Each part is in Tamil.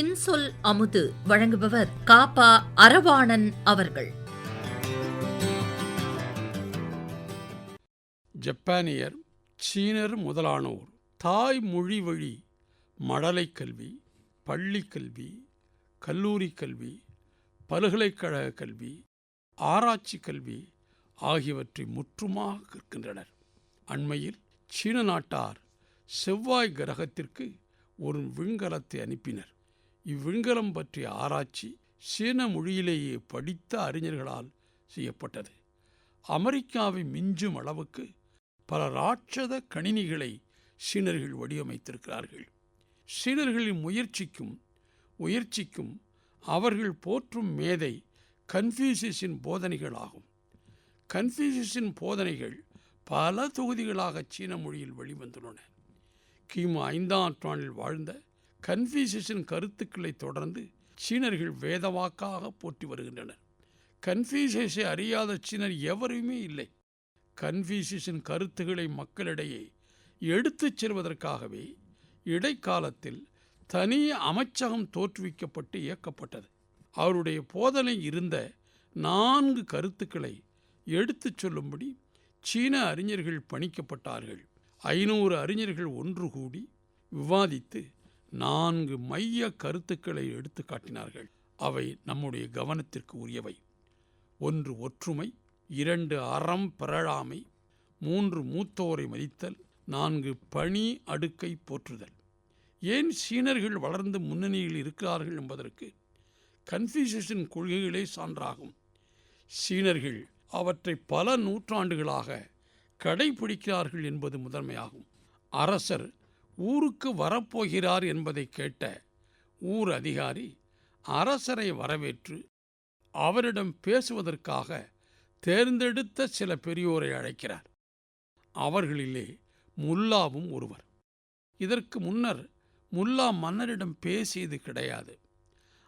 இன்சொல் அமுது வழங்குபவர் காப்பா அரவாணன் அவர்கள். ஜப்பானியர் சீனர் முதலானோர் தாய் மொழி வழி மடலை கல்வி பள்ளி கல்வி கல்லூரி கல்வி பல்கலைக்கழக கல்வி ஆராய்ச்சி கல்வி ஆகியவற்றை முற்றுமாக கற்கின்றனர். அண்மையில் சீன நாட்டார் செவ்வாய் கிரகத்திற்கு ஒரு விண்கலத்தை அனுப்பினர். இவ்விண்கலம் பற்றிய ஆராய்ச்சி சீன மொழியிலேயே படித்த அறிஞர்களால் செய்யப்பட்டது. அமெரிக்காவை மிஞ்சும் அளவுக்கு பல ராட்சத கணினிகளை சீனர்கள் வடிவமைத்திருக்கிறார்கள். சீனர்களின் முயற்சிக்கும் உயர்ச்சிக்கும் அவர்கள் போற்றும் மேதை கன்ஃபியூசியஸின் போதனைகள் ஆகும் கன்ஃபியூசியஸின் போதனைகள் பல தொகுதிகளாக சீன மொழியில் வெளிவந்துள்ளன. கிமு ஐந்தாம் நூற்றாண்டில் வாழ்ந்த கன்ஃபியூசியஸின் கருத்துக்களை தொடர்ந்து சீனர்கள் வேதவாக்காக போற்றி வருகின்றனர். கன்ஃபியூசியஸை அறியாத சீனர் எவருமே இல்லை. கன்ஃபியூசியஸின் கருத்துக்களை மக்களிடையே எடுத்துச் செல்வதற்காகவே இடைக்காலத்தில் தனி அமைச்சகம் தோற்றுவிக்கப்பட்டு இயக்கப்பட்டது. அவருடைய போதனை இருந்த நான்கு கருத்துக்களை எடுத்துச் சொல்லும்படி சீன அறிஞர்கள் பணிக்கப்பட்டார்கள். ஐநூறு அறிஞர்கள் ஒன்று கூடி விவாதித்து நான்கு மைய கருத்துக்களை எடுத்து காட்டினார்கள். அவை நம்முடைய கவனத்திற்கு உரியவை. ஒன்று ஒற்றுமை இரண்டு அறம் பிறழாமை மூன்று மூத்தோரை மதித்தல் நான்கு பணி அடுக்கை போற்றுதல். ஏன் சீனர்கள் வளர்ந்து முன்னணியில் இருக்கிறார்கள் என்பதற்கு கன்ஃபியூசியஸின் கொள்கைகளே சான்றாகும். சீனர்கள் அவற்றை பல நூற்றாண்டுகளாக கடைபிடிக்கிறார்கள் என்பது முதன்மையாகும். அரசர் ஊருக்கு வரப்போகிறார் என்பதை கேட்ட ஊர் அதிகாரி அரசரை வரவேற்று அவரிடம் பேசுவதற்காக தேர்ந்தெடுத்த சில பெரியோரை அழைக்கிறார். அவர்களிலே முல்லாவும் ஒருவர். இதற்கு முன்னர் முல்லா மன்னரிடம் பேசியது கிடையாது.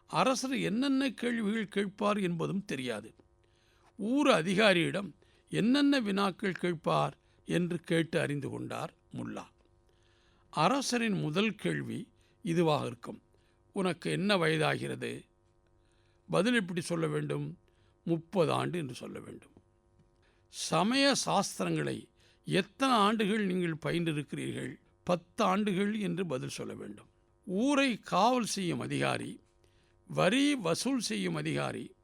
அரசர் என்னென்ன கேள்விகள் கேட்பார் என்பதும் தெரியாது. ஊர் அதிகாரியிடம் என்னென்ன வினாக்கள் கேட்பார் என்று கேட்டு அறிந்து கொண்டார் முல்லா. அரசரின் முதல் கேள்வி இதுவாக இருக்கும். உனக்கு என்ன வயதாகிறது? பதில் எப்படி சொல்ல வேண்டும்? முப்பது ஆண்டு என்று சொல்ல வேண்டும். சமய சாஸ்திரங்களை எத்தனை ஆண்டுகள் நீங்கள் பயின்றிருக்கிறீர்கள்? பத்து ஆண்டுகள் என்று பதில் சொல்ல வேண்டும். ஊரை காவல் செய்யும் அதிகாரி வரி வசூல் செய்யும் அதிகாரி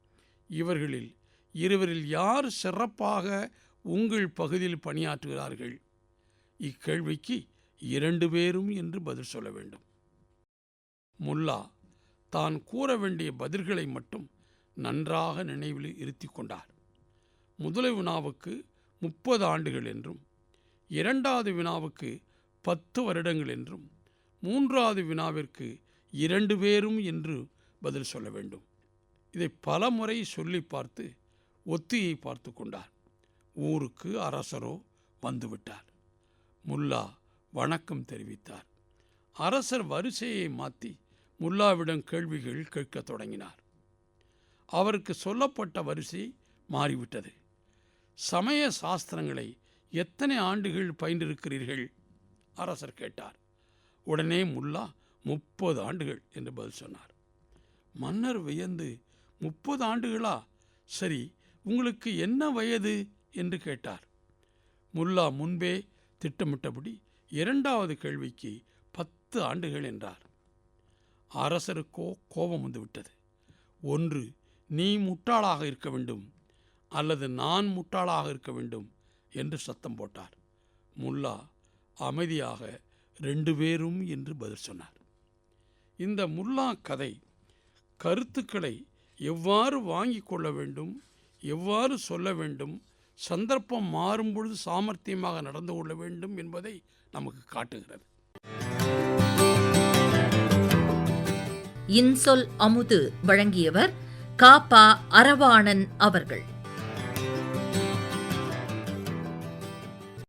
இவர்களில் இருவரில் யார் சிறப்பாக உங்கள் பகுதியில் பணியாற்றுகிறார்கள்? இக்கேள்விக்கு இரண்டு பேரும் என்று பதில் சொல்ல வேண்டும். முல்லா தான் கூற வேண்டிய பதில்களை மட்டும் நன்றாக நினைவில் இருத்தி கொண்டார். முதலை வினாவுக்கு முப்பது ஆண்டுகள் என்றும் இரண்டாவது வினாவுக்கு பத்து வருடங்கள் என்றும் மூன்றாவது வினாவிற்கு இரண்டு பேரும் என்று பதில் சொல்ல வேண்டும். இதை பல முறை சொல்லி பார்த்து ஒத்தியை பார்த்து கொண்டார். ஊருக்கு அரசரோ வந்துவிட்டார். முல்லா வணக்கம் தெரிவித்தார். அரசர் வரிசையை மாற்றி முல்லாவிடம் கேள்விகள் கேட்கத் தொடங்கினார். அவருக்கு சொல்லப்பட்ட வரிசை மாறிவிட்டது. சமய சாஸ்திரங்களை எத்தனை ஆண்டுகள் பயின்றிருக்கிறீர்கள்? அரசர் கேட்டார். உடனே முல்லா முப்பது ஆண்டுகள் என்று பதில் சொன்னார். மன்னர் வியந்து முப்பது ஆண்டுகளா? சரி உங்களுக்கு என்ன வயது? என்று கேட்டார். முல்லா முன்பே திட்டமிட்டபடி இரண்டாவது கேள்விக்கு பத்து ஆண்டுகள் என்றார். அரசருக்கோ கோபம் வந்துவிட்டது. ஒன்று நீ முட்டாளாக இருக்க வேண்டும் அல்லது நான் முட்டாளாக இருக்க வேண்டும் என்று சத்தம் போட்டார். முல்லா அமைதியாக ரெண்டு பேரும் என்று பதில் சொன்னார். இந்த முல்லா கதை கருத்துக்களை எவ்வாறு வாங்கிக் கொள்ள வேண்டும் எவ்வாறு சொல்ல வேண்டும் சந்தர்ப்பம் மாறும் பொழுது சாமர்த்தியமாக நடந்து கொள்ள வேண்டும் என்பதை நமக்கு காட்டுகிறது. இன்சொல் அமுது வழங்கியவர் காப்பா அரவாணன் அவர்கள்.